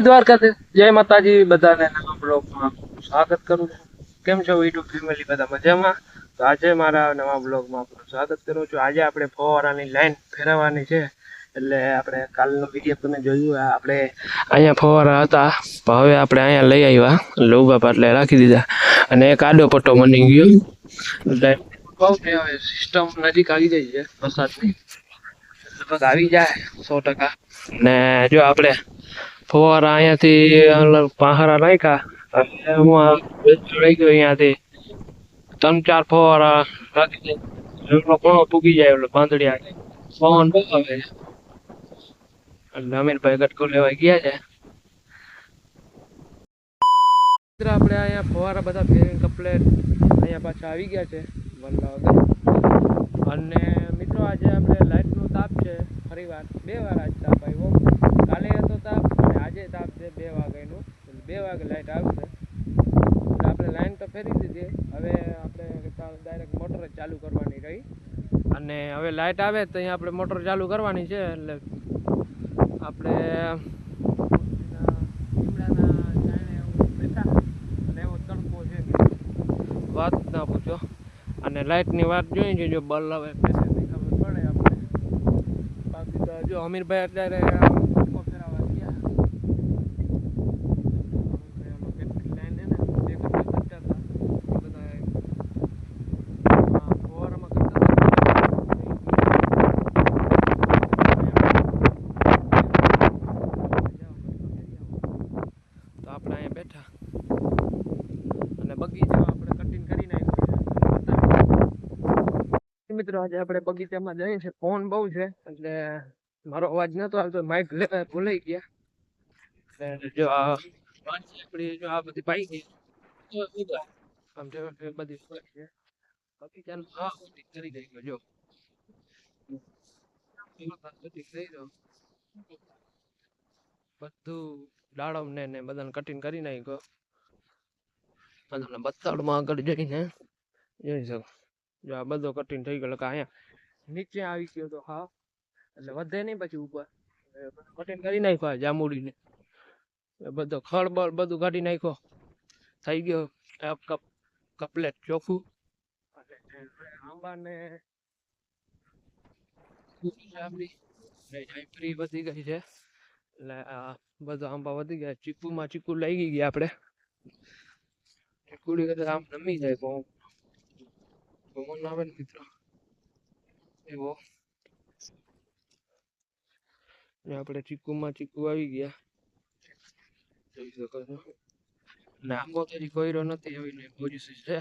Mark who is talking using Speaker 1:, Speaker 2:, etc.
Speaker 1: દ્વારકાધીશ. જય માતાજી બધાને. નવા બ્લોગમાં સ્વાગત કરું છું. કેમ છો યુટ્યુબ ફેમિલી બધા મજામાં? તો આજે મારા નવા બ્લોગમાં આપનું સ્વાગત કરું છું. આજે આપણે ફવારાની લાઈન ફેરવવાની છે. એટલે આપણે કાલનો વીડિયો તમે જોયું આપણે અહીંયા ફવારા હતા. હવે આપણે અહીંયા લઈ આવ્યા. લોબા પાટલે રાખી દીધા. અને એક આડો પટ્ટો બની ગયો. એટલે બહુ હવે સિસ્ટમ નજીક આવી જાય છે વરસાદની. લગભગ આવી જાય સો ટકા. ને જો આપણે ફવારા અહીંયાથી ત્રણ ચાર ફવારા મિત્રો, આપણે અહીંયા ફવારા બધા અહીંયા પાછા આવી ગયા છે અને મિત્રો, આજે આપણે લાઇટનું તાપ છે. ફરીવાર બે વાર આજ તાપ આવ્યો. છે બે વાગ્યાનું. બે વાગે લાઇટ આવશે. આપણે લાઇન તો ફેરી દીધી. હવે આપણે ડાયરેક્ટ મોટર જ ચાલુ કરવાની રહી. અને હવે લાઇટ આવે તો અહીંયા આપણે મોટર ચાલુ કરવાની છે. એટલે આપણે વાત ના પૂછો. અને લાઇટની વાત જોઈ જજો બલ્બ આવે પડે આપણે. બાકી તો જો અમીરભાઈ અત્યારે પપ્પો ફેરવવા ગયા અમીરભાઈ આમાં કેટલી લાઈન છે ને બે કલાક કરતા હતા એ બધા આ ફુવારામાં કરતા હતા તો આપણે અહીંયા બેઠા અને બગીચો આપણે કટિંગ કરી નાખ્યો મિત્રો, આજે આપણે બગીચામાં જઈએ છે ફોન બહુ છે, એટલે મારો અવાજ નતો આવતો માઇક ભૂલાઈ ગયા. એટલે જો પાઈ ગઈ આમ જો બધી કરી દાડમ ને ને બધાને કટિંગ કરી નાખ્યો. તમને બતાડમાં આગળ જઈને જોઈ શકો. જો આ બધો કટિંગ થઈ ગયો. એટલે કે અહીંયા. નીચે આવી ગયો તો હા. એટલે વધે નહીં પછી ઉપર. કટિંગ કરી નાખ્યો આ જાંબુડીને. એ બધો ખળ બળ બધું કાઢી નાખ્યો. થઈ ગયો આ કપ, કપલેટ ચોખ્ખું. અને આંબાને આપણી. જાયફળી વધી ગઈ છે. એટલે આ બધા આંબા વધી ગયા. ચીકુમાં ચીકુ લઈ ગઈ ગયા આપણે. ચીકુડી કદાચ આમ નમી જાય બહુ. પવન આવે ને મિત્રો. એવો. આપણે ચીકુમાં ચીકુ આવી ગયા. જોઈ શકો છો. ને આંબો તો હજી કોયરો નથી એવી પોઝિશન છે.